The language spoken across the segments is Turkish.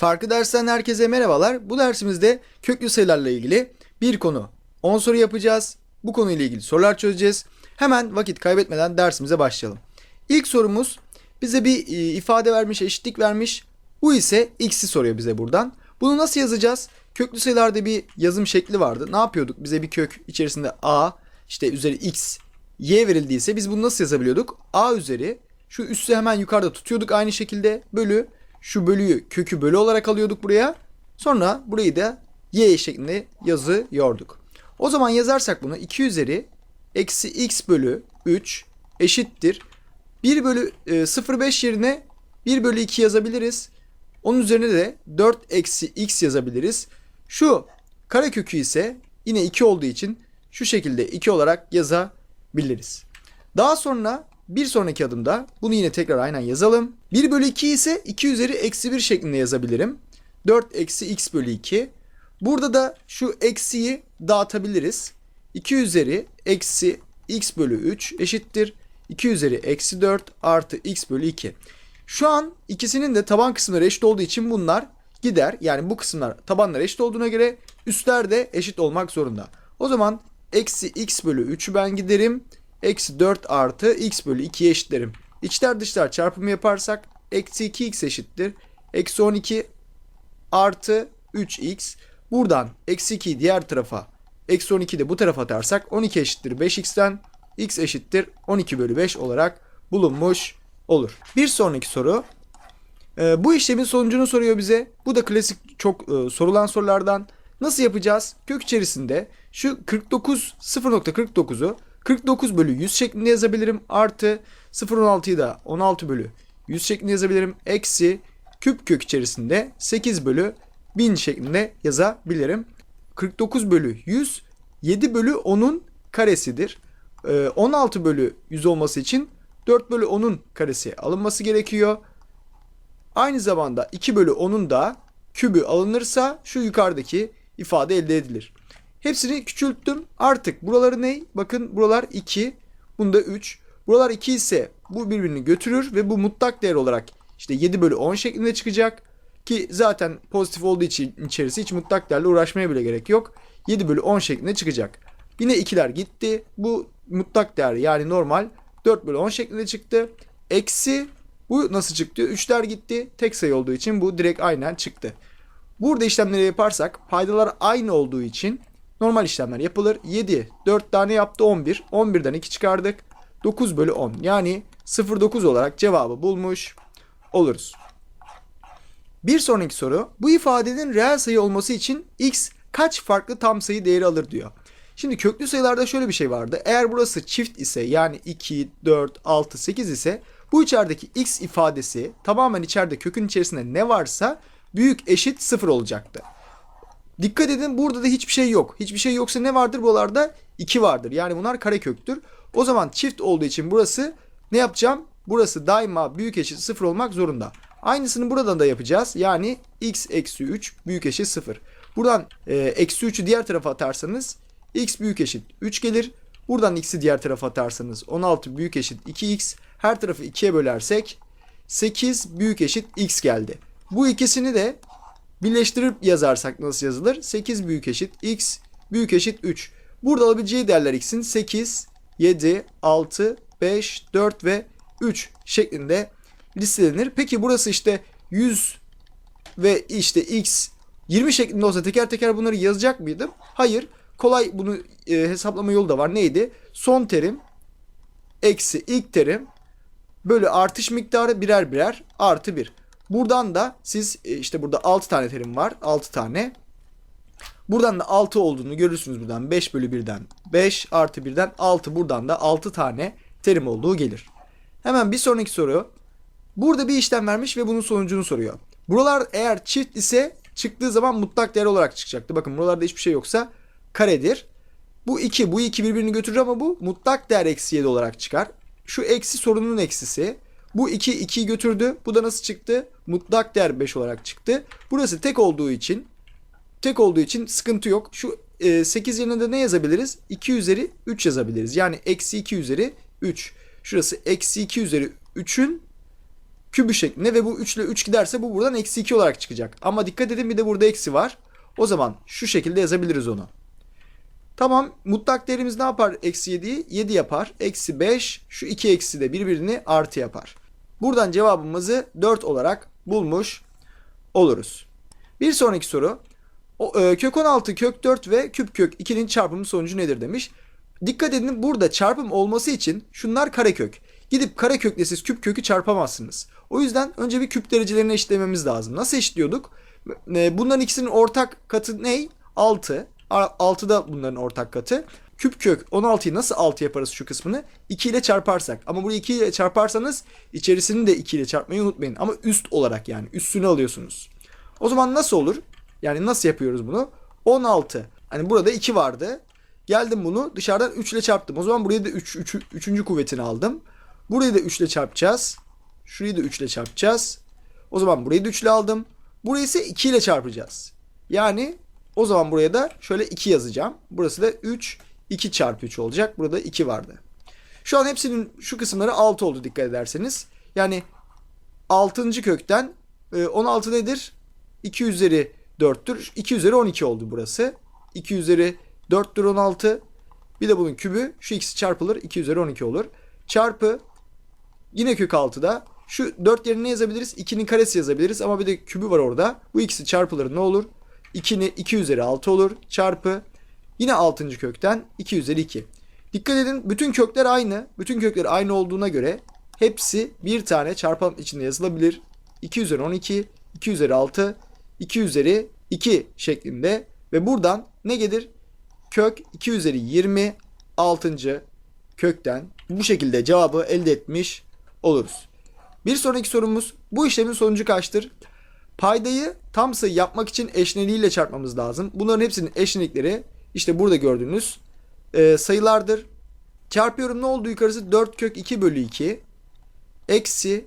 Farklı dersten herkese merhabalar. Bu dersimizde köklü sayılarla ilgili bir konu 10 soru yapacağız. Bu konuyla ilgili sorular çözeceğiz. Hemen vakit kaybetmeden dersimize başlayalım. İlk sorumuz bize bir e, ifade vermiş, eşitlik vermiş. Bu ise x'i soruyor bize buradan. Bunu nasıl yazacağız? Köklü sayılarda bir yazım şekli vardı. Ne yapıyorduk? Bize bir kök içerisinde a, işte üzeri x, y verildiyse biz bunu nasıl yazabiliyorduk? a üzeri şu üssü hemen yukarıda tutuyorduk aynı şekilde bölü şu bölüyü kökü bölü olarak alıyorduk buraya. Sonra burayı da y şeklinde yazıyorduk. O zaman yazarsak bunu 2 üzeri eksi x bölü 3 eşittir. 1 bölü e, 0,5 yerine 1 bölü 2 yazabiliriz. Onun üzerine de 4 eksi x yazabiliriz. Şu karekökü ise yine 2 olduğu için şu şekilde 2 olarak yazabiliriz. Daha sonra bir sonraki adımda bunu yine tekrar aynen yazalım. 1 bölü 2 ise 2 üzeri eksi 1 şeklinde yazabilirim. 4 eksi x bölü 2. Burada da şu eksiyi dağıtabiliriz. 2 üzeri eksi x bölü 3 eşittir. 2 üzeri eksi 4 artı x bölü 2. Şu an ikisinin de taban kısımları eşit olduğu için bunlar gider. Yani bu kısımlar tabanlar eşit olduğuna göre üstler de eşit olmak zorunda. O zaman eksi x bölü 3'ü ben giderim. Eksi 4 artı x bölü 2'ye eşitlerim. İçler dışlar çarpımı yaparsak eksi 2x eşittir. Eksi 12 artı 3x. Buradan eksi 2'yi diğer tarafa eksi 12 de bu tarafa atarsak 12 eşittir 5x'ten x eşittir 12 bölü 5 olarak bulunmuş olur. Bir sonraki soru. Ee, bu işlemin sonucunu soruyor bize. Bu da klasik çok e, sorulan sorulardan. Nasıl yapacağız? Kök içerisinde şu 49 0.49'u 49 bölü 100 şeklinde yazabilirim. Artı 0.16'yı da 16 bölü 100 şeklinde yazabilirim. Eksi küp kök içerisinde 8 bölü 1000 şeklinde yazabilirim. 49 bölü 100 7 bölü 10'un karesidir. Ee, 16 bölü 100 olması için 4 bölü 10'un karesi alınması gerekiyor. Aynı zamanda 2 bölü 10'un da kübü alınırsa şu yukarıdaki ifade elde edilir. Hepsini küçülttüm. Artık buraları ne? Bakın buralar 2. Bunda 3. Buralar 2 ise bu birbirini götürür ve bu mutlak değer olarak işte 7 bölü 10 şeklinde çıkacak. Ki zaten pozitif olduğu için içerisi hiç mutlak değerle uğraşmaya bile gerek yok. 7 bölü 10 şeklinde çıkacak. Yine ikiler gitti. Bu mutlak değer yani normal 4 bölü 10 şeklinde çıktı. Eksi bu nasıl çıktı? 3'ler gitti. Tek sayı olduğu için bu direkt aynen çıktı. Burada işlemleri yaparsak paydalar aynı olduğu için normal işlemler yapılır. 7, 4 tane yaptı 11. 11'den 2 çıkardık. 9 bölü 10 yani 0,9 olarak cevabı bulmuş oluruz. Bir sonraki soru. Bu ifadenin reel sayı olması için x kaç farklı tam sayı değeri alır diyor. Şimdi köklü sayılarda şöyle bir şey vardı. Eğer burası çift ise yani 2, 4, 6, 8 ise bu içerideki x ifadesi tamamen içeride kökün içerisinde ne varsa büyük eşit 0 olacaktı. Dikkat edin burada da hiçbir şey yok. Hiçbir şey yoksa ne vardır buralarda? 2 vardır. Yani bunlar kareköktür. O zaman çift olduğu için burası ne yapacağım? Burası daima büyük eşit 0 olmak zorunda. Aynısını buradan da yapacağız. Yani x eksi 3 büyük eşit 0. Buradan e, eksi 3'ü diğer tarafa atarsanız x büyük eşit 3 gelir. Buradan x'i diğer tarafa atarsanız 16 büyük eşit 2x. Her tarafı 2'ye bölersek 8 büyük eşit x geldi. Bu ikisini de birleştirip yazarsak nasıl yazılır? 8 büyük eşit x büyük eşit 3. Burada alabileceği değerler x'in 8, 7, 6, 5, 4 ve 3 şeklinde listelenir. Peki burası işte 100 ve işte x 20 şeklinde olsa teker teker bunları yazacak mıydım? Hayır. Kolay bunu e, hesaplama yolu da var. Neydi? Son terim eksi ilk terim bölü artış miktarı birer birer artı 1. Buradan da siz e, işte burada 6 tane terim var. 6 tane. Buradan da 6 olduğunu görürsünüz buradan. 5 bölü 1'den 5 artı 1'den 6. Buradan da 6 tane terim olduğu gelir. Hemen bir sonraki soru. Burada bir işlem vermiş ve bunun sonucunu soruyor. Buralar eğer çift ise çıktığı zaman mutlak değer olarak çıkacaktı. Bakın buralarda hiçbir şey yoksa karedir. Bu 2, bu 2 birbirini götürür ama bu mutlak değer eksi 7 olarak çıkar. Şu eksi sorunun eksisi. Bu 2 2'yi götürdü. Bu da nasıl çıktı? Mutlak değer 5 olarak çıktı. Burası tek olduğu için tek olduğu için sıkıntı yok. Şu e, 8 yerine de ne yazabiliriz? 2 üzeri 3 yazabiliriz. Yani eksi 2 üzeri 3. Şurası eksi 2 üzeri 3'ün kübü şeklinde ve bu 3 ile 3 giderse bu buradan eksi 2 olarak çıkacak. Ama dikkat edin bir de burada eksi var. O zaman şu şekilde yazabiliriz onu. Tamam mutlak değerimiz ne yapar eksi 7'yi? 7 yapar. Eksi 5 şu 2 eksi de birbirini artı yapar. Buradan cevabımızı 4 olarak bulmuş oluruz. Bir sonraki soru. O, e, kök 16, kök 4 ve küp kök 2'nin çarpımı sonucu nedir demiş. Dikkat edin burada çarpım olması için şunlar karekök. Gidip karekökle siz küp kökü çarpamazsınız. O yüzden önce bir küp derecelerini eşitlememiz lazım. Nasıl eşitliyorduk? E, bunların ikisinin ortak katı ne? 6. 6 da bunların ortak katı. Küp kök 16'yı nasıl 6 yaparız şu kısmını? 2 ile çarparsak. Ama burayı 2 ile çarparsanız içerisini de 2 ile çarpmayı unutmayın. Ama üst olarak yani üstünü alıyorsunuz. O zaman nasıl olur? Yani nasıl yapıyoruz bunu? 16. Hani burada 2 vardı. Geldim bunu dışarıdan 3 ile çarptım. O zaman burayı da 3, 3, 3. kuvvetini aldım. Burayı da 3 ile çarpacağız. Şurayı da 3 ile çarpacağız. O zaman burayı da 3 ile aldım. Burayı ise 2 ile çarpacağız. Yani o zaman buraya da şöyle 2 yazacağım. Burası da 3, 2 çarpı 3 olacak. Burada 2 vardı. Şu an hepsinin şu kısımları 6 oldu dikkat ederseniz. Yani 6. kökten 16 nedir? 2 üzeri 4'tür. 2 üzeri 12 oldu burası. 2 üzeri 4'tür 16. Bir de bunun kübü şu ikisi çarpılır. 2 üzeri 12 olur. Çarpı yine kök 6'da şu 4 yerine ne yazabiliriz? 2'nin karesi yazabiliriz ama bir de kübü var orada. Bu ikisi çarpılır ne olur? 2'ni 2 üzeri 6 olur. Çarpı yine 6. kökten 2 üzeri 2. Dikkat edin bütün kökler aynı. Bütün kökler aynı olduğuna göre hepsi bir tane çarpım içinde yazılabilir. 2 üzeri 12, 2 üzeri 6, 2 üzeri 2 şeklinde ve buradan ne gelir? Kök 2 üzeri 20 6. kökten bu şekilde cevabı elde etmiş oluruz. Bir sonraki sorumuz bu işlemin sonucu kaçtır? Paydayı tam sayı yapmak için eşleniğiyle çarpmamız lazım. Bunların hepsinin eşlenikleri işte burada gördüğünüz e, sayılardır. Çarpıyorum ne oldu yukarısı 4 kök 2 bölü 2 eksi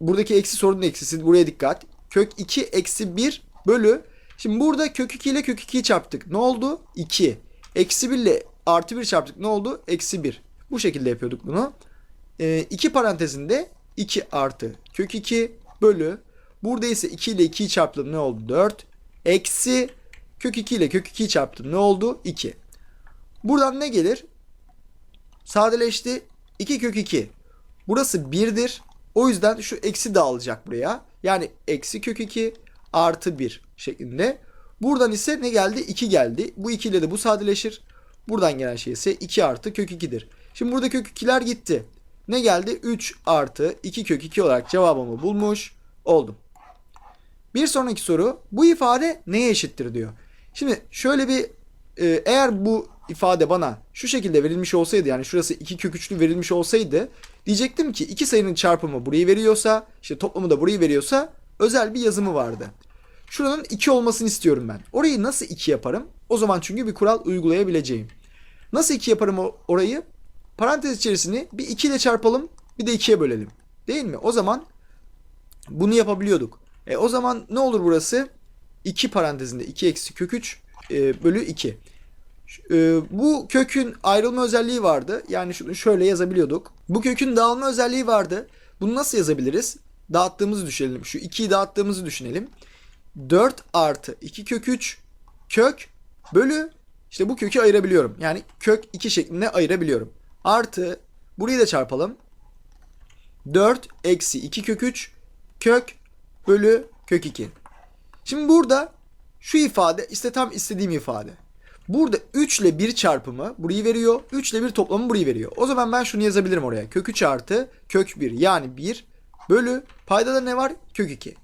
buradaki eksi sorunun eksisi buraya dikkat. Kök 2 eksi 1 bölü şimdi burada kök 2 ile kök 2'yi çarptık. Ne oldu? 2. Eksi 1 ile artı 1 çarptık. Ne oldu? Eksi 1. Bu şekilde yapıyorduk bunu. 2 e, parantezinde 2 artı kök 2 bölü Burada ise 2 ile 2'yi çarptım ne oldu? 4. Eksi kök 2 ile kök 2'yi çarptım ne oldu? 2. Buradan ne gelir? Sadeleşti. 2 kök 2. Burası 1'dir. O yüzden şu eksi dağılacak buraya. Yani eksi kök 2 artı 1 şeklinde. Buradan ise ne geldi? 2 geldi. Bu 2 ile de bu sadeleşir. Buradan gelen şey ise 2 artı kök 2'dir. Şimdi burada kök 2'ler gitti. Ne geldi? 3 artı 2 kök 2 olarak cevabımı bulmuş oldum. Bir sonraki soru bu ifade neye eşittir diyor. Şimdi şöyle bir e, eğer bu ifade bana şu şekilde verilmiş olsaydı yani şurası 2 kök 3'lü verilmiş olsaydı diyecektim ki iki sayının çarpımı burayı veriyorsa işte toplamı da burayı veriyorsa özel bir yazımı vardı. Şuranın 2 olmasını istiyorum ben. Orayı nasıl 2 yaparım? O zaman çünkü bir kural uygulayabileceğim. Nasıl 2 yaparım orayı? Parantez içerisini bir 2 ile çarpalım bir de 2'ye bölelim. Değil mi? O zaman bunu yapabiliyorduk. E, o zaman ne olur burası? 2 parantezinde 2 eksi kök 3 e, bölü 2. E, bu kökün ayrılma özelliği vardı. Yani şunu şöyle yazabiliyorduk. Bu kökün dağılma özelliği vardı. Bunu nasıl yazabiliriz? Dağıttığımızı düşünelim. Şu 2'yi dağıttığımızı düşünelim. 4 artı 2 kök 3 kök bölü işte bu kökü ayırabiliyorum. Yani kök 2 şeklinde ayırabiliyorum. Artı burayı da çarpalım. 4 eksi 2 kök 3 kök bölü kök 2. Şimdi burada şu ifade işte tam istediğim ifade. Burada 3 ile 1 çarpımı burayı veriyor. 3 ile 1 toplamı burayı veriyor. O zaman ben şunu yazabilirim oraya. Kök 3 artı kök 1 yani 1 bölü paydada ne var? Kök 2.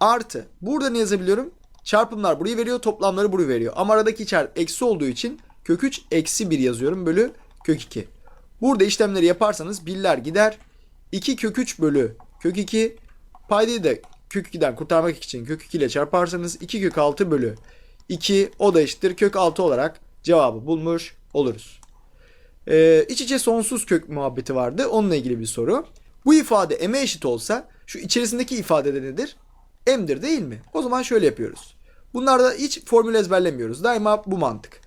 Artı burada ne yazabiliyorum? Çarpımlar burayı veriyor toplamları burayı veriyor. Ama aradaki çarp eksi olduğu için kök 3 eksi 1 yazıyorum bölü kök 2. Burada işlemleri yaparsanız birler gider. 2 kök 3 bölü kök 2 Paydayı da kök 2'den kurtarmak için kök 2 ile çarparsanız 2 kök 6 bölü 2 o da eşittir kök 6 olarak cevabı bulmuş oluruz. Ee, iç içe sonsuz kök muhabbeti vardı. Onunla ilgili bir soru. Bu ifade m'e eşit olsa şu içerisindeki ifade de nedir? m'dir değil mi? O zaman şöyle yapıyoruz. Bunlarda hiç formül ezberlemiyoruz. Daima bu mantık.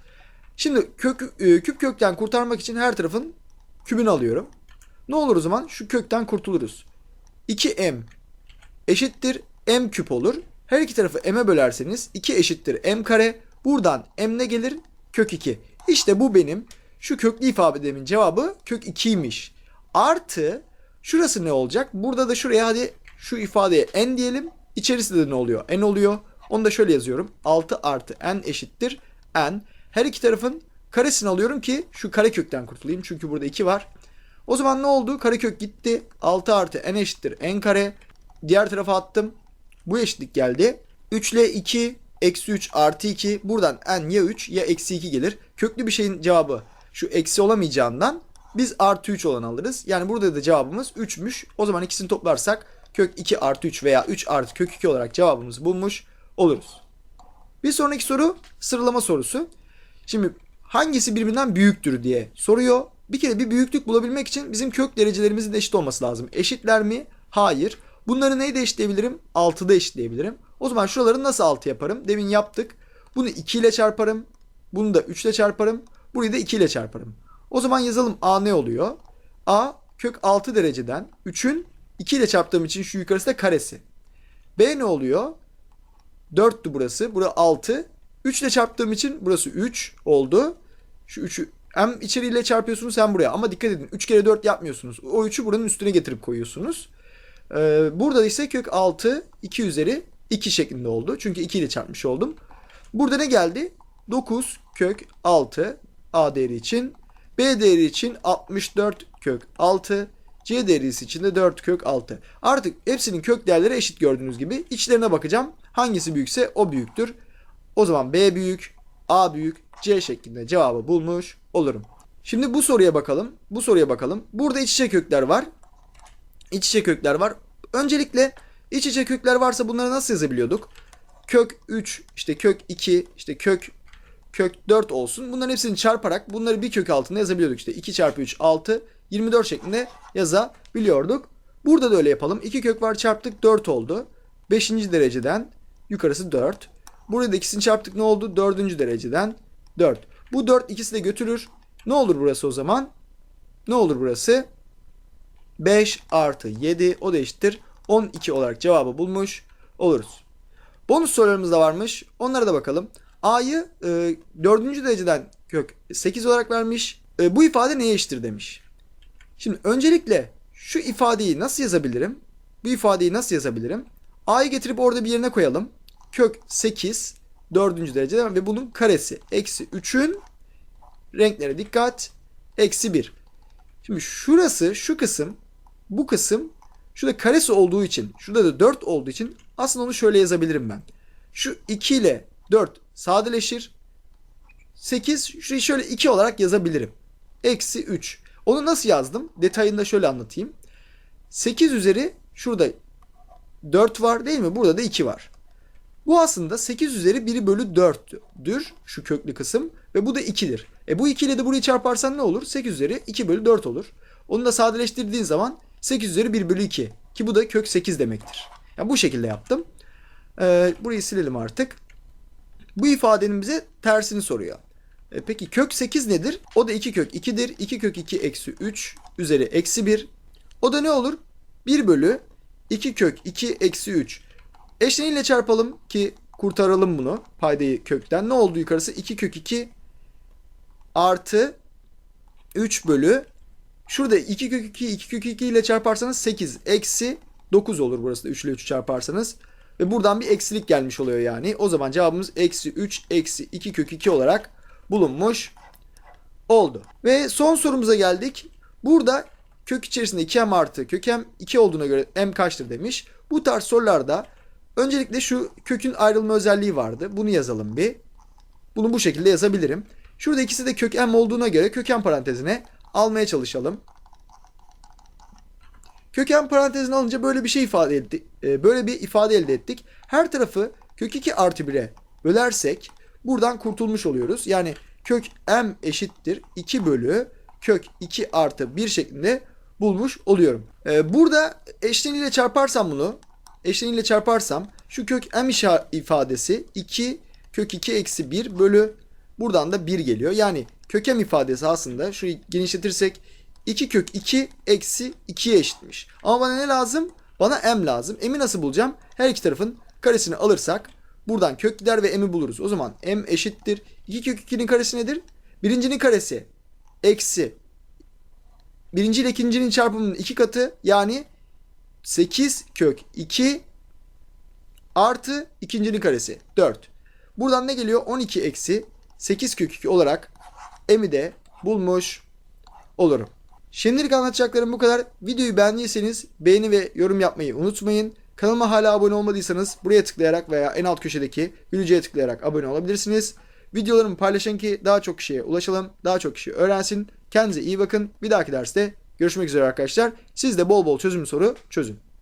Şimdi kök, e, küp kökten kurtarmak için her tarafın kübünü alıyorum. Ne olur o zaman? Şu kökten kurtuluruz. 2m eşittir m küp olur. Her iki tarafı m'e bölerseniz 2 eşittir m kare. Buradan m ne gelir? Kök 2. İşte bu benim şu köklü ifademin cevabı kök 2'ymiş. Artı şurası ne olacak? Burada da şuraya hadi şu ifadeye n diyelim. İçerisinde de ne oluyor? n oluyor. Onu da şöyle yazıyorum. 6 artı n eşittir n. Her iki tarafın karesini alıyorum ki şu karekökten kurtulayım. Çünkü burada 2 var. O zaman ne oldu? Karekök gitti. 6 artı n eşittir n kare. Diğer tarafa attım. Bu eşitlik geldi. 3 ile 2 eksi 3 artı 2. Buradan n ya 3 ya eksi 2 gelir. Köklü bir şeyin cevabı şu eksi olamayacağından biz artı 3 olan alırız. Yani burada da cevabımız 3'müş. O zaman ikisini toplarsak kök 2 artı 3 veya 3 artı kök 2 olarak cevabımızı bulmuş oluruz. Bir sonraki soru sıralama sorusu. Şimdi hangisi birbirinden büyüktür diye soruyor. Bir kere bir büyüklük bulabilmek için bizim kök derecelerimizin eşit olması lazım. Eşitler mi? Hayır. Bunları neyle eşitleyebilirim? 6'da eşitleyebilirim. O zaman şuraları nasıl 6 yaparım? Demin yaptık. Bunu 2 ile çarparım. Bunu da 3 ile çarparım. Burayı da 2 ile çarparım. O zaman yazalım A ne oluyor? A kök 6 dereceden 3'ün 2 ile çarptığım için şu yukarısı da karesi. B ne oluyor? 4'tü burası. Burası 6. 3 ile çarptığım için burası 3 oldu. Şu 3'ü hem içeriyle çarpıyorsunuz hem buraya. Ama dikkat edin 3 kere 4 yapmıyorsunuz. O 3'ü buranın üstüne getirip koyuyorsunuz. Ee, burada ise kök 6 2 üzeri 2 şeklinde oldu. Çünkü 2 ile çarpmış oldum. Burada ne geldi? 9 kök 6 A değeri için. B değeri için 64 kök 6. C değeri için de 4 kök 6. Artık hepsinin kök değerleri eşit gördüğünüz gibi. İçlerine bakacağım. Hangisi büyükse o büyüktür. O zaman B büyük, A büyük, C şeklinde cevabı bulmuş olurum. Şimdi bu soruya bakalım. Bu soruya bakalım. Burada iç içe kökler var. İç içe kökler var. Öncelikle iç içe kökler varsa bunları nasıl yazabiliyorduk? Kök 3, işte kök 2, işte kök kök 4 olsun. Bunların hepsini çarparak bunları bir kök altında yazabiliyorduk. İşte 2 çarpı 3 6, 24 şeklinde yazabiliyorduk. Burada da öyle yapalım. 2 kök var çarptık 4 oldu. 5. dereceden yukarısı 4. Burada da ikisini çarptık ne oldu? 4. dereceden 4. Bu 4 ikisi de götürür. Ne olur burası o zaman? Ne olur burası? 5 artı 7 o da eşittir. 12 olarak cevabı bulmuş oluruz. Bonus sorularımız da varmış. Onlara da bakalım. A'yı e, 4. dereceden kök 8 olarak vermiş. E, bu ifade neye eşittir demiş. Şimdi öncelikle şu ifadeyi nasıl yazabilirim? Bu ifadeyi nasıl yazabilirim? A'yı getirip orada bir yerine koyalım. Kök 8 4. dereceden ve bunun karesi. Eksi 3'ün renklere dikkat. Eksi 1. Şimdi şurası şu kısım bu kısım şurada karesi olduğu için şurada da 4 olduğu için aslında onu şöyle yazabilirim ben. Şu 2 ile 4 sadeleşir. 8 şurayı şöyle 2 olarak yazabilirim. Eksi 3. Onu nasıl yazdım? Detayını da şöyle anlatayım. 8 üzeri şurada 4 var değil mi? Burada da 2 var. Bu aslında 8 üzeri 1 bölü 4'dür şu köklü kısım ve bu da 2'dir. E bu 2 ile de burayı çarparsan ne olur? 8 üzeri 2 bölü 4 olur. Onu da sadeleştirdiğin zaman 8 üzeri 1 bölü 2 ki bu da kök 8 demektir. Yani bu şekilde yaptım. Ee, burayı silelim artık. Bu ifadenin bize tersini soruyor. E, peki kök 8 nedir? O da 2 kök 2'dir. 2 kök 2 eksi 3 üzeri eksi 1. O da ne olur? 1 bölü 2 kök 2 eksi 3. Eşleniyle çarpalım ki kurtaralım bunu. Paydayı kökten. Ne oldu yukarısı? 2 kök 2 artı 3 bölü Şurada 2 kök 2, 2 kök 2 ile çarparsanız 8 eksi 9 olur burası da 3 ile 3 çarparsanız. Ve buradan bir eksilik gelmiş oluyor yani. O zaman cevabımız eksi 3 eksi 2 kök 2 olarak bulunmuş oldu. Ve son sorumuza geldik. Burada kök içerisinde 2m artı kök m 2 olduğuna göre m kaçtır demiş. Bu tarz sorularda öncelikle şu kökün ayrılma özelliği vardı. Bunu yazalım bir. Bunu bu şekilde yazabilirim. Şurada ikisi de kök m olduğuna göre kök m parantezine almaya çalışalım. Köken parantezine alınca böyle bir şey ifade ettik. Böyle bir ifade elde ettik. Her tarafı kök 2 artı 1'e bölersek buradan kurtulmuş oluyoruz. Yani kök m eşittir 2 bölü kök 2 artı 1 şeklinde bulmuş oluyorum. Ee, burada eşleniyle çarparsam bunu eşleniyle çarparsam şu kök m ifadesi 2 kök 2 eksi 1 bölü buradan da 1 geliyor. Yani kökem ifadesi aslında şurayı genişletirsek 2 kök 2 eksi 2'ye eşitmiş. Ama bana ne lazım? Bana m lazım. m'i nasıl bulacağım? Her iki tarafın karesini alırsak buradan kök gider ve m'i buluruz. O zaman m eşittir. 2 kök 2'nin karesi nedir? Birincinin karesi eksi birinci ile ikincinin çarpımının iki katı yani 8 kök 2 artı ikincinin karesi 4. Buradan ne geliyor? 12 eksi 8 kök 2 olarak m'i de bulmuş olurum. Şimdilik anlatacaklarım bu kadar. Videoyu beğendiyseniz beğeni ve yorum yapmayı unutmayın. Kanalıma hala abone olmadıysanız buraya tıklayarak veya en alt köşedeki gülücüye tıklayarak abone olabilirsiniz. Videolarımı paylaşın ki daha çok kişiye ulaşalım, daha çok kişi öğrensin. Kendinize iyi bakın. Bir dahaki derste görüşmek üzere arkadaşlar. Siz de bol bol çözüm soru çözün.